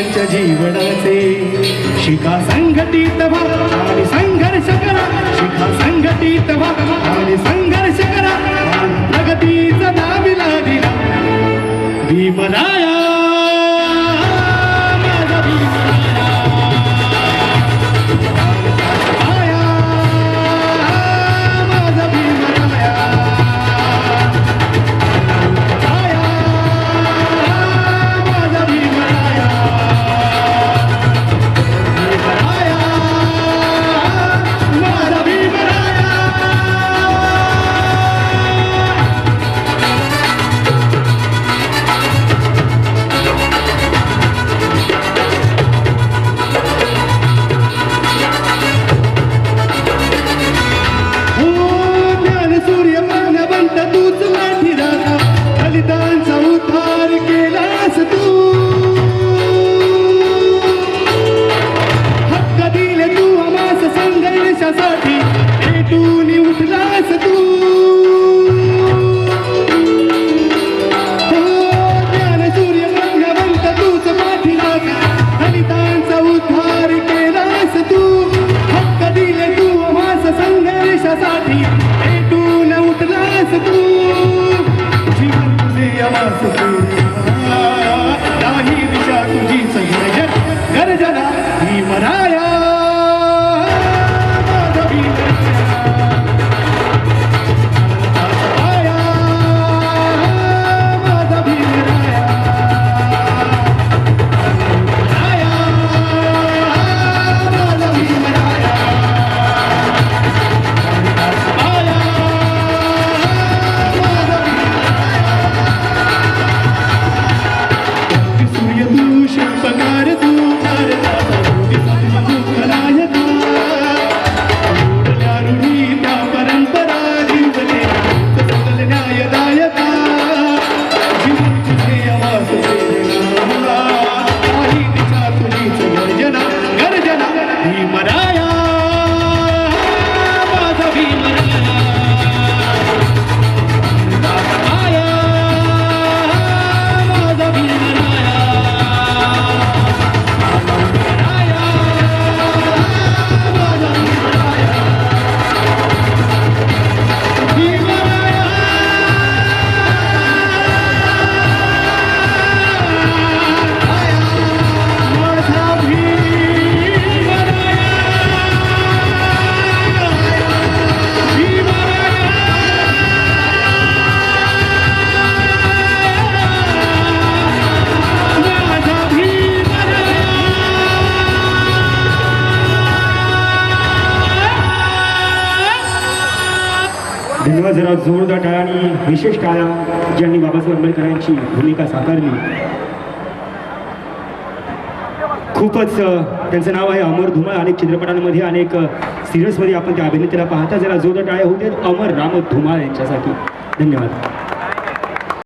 पीडितांच्या जीवनाचे. शिका संघटित व्हा आणि संघर्ष करा. शिका संघटित व्हा आणि संघर्ष करा. प्रगतीचा दाबिला दिला भीमराया धन्यवाद जरा जोरदार टाळ्या आणि विशेष टाळ्या ज्यांनी बाबासाहेब आंबेडकरांची भूमिका साकारली. खूपच त्यांचं नाव आहे अमर धुमाळ. अनेक चित्रपटांमध्ये अनेक सिरियल्समध्ये आपण त्या अभिनेत्याला पाहता. जरा जोरदार टाळ्या होते अमर राम धुमाळ यांच्यासाठी. धन्यवाद.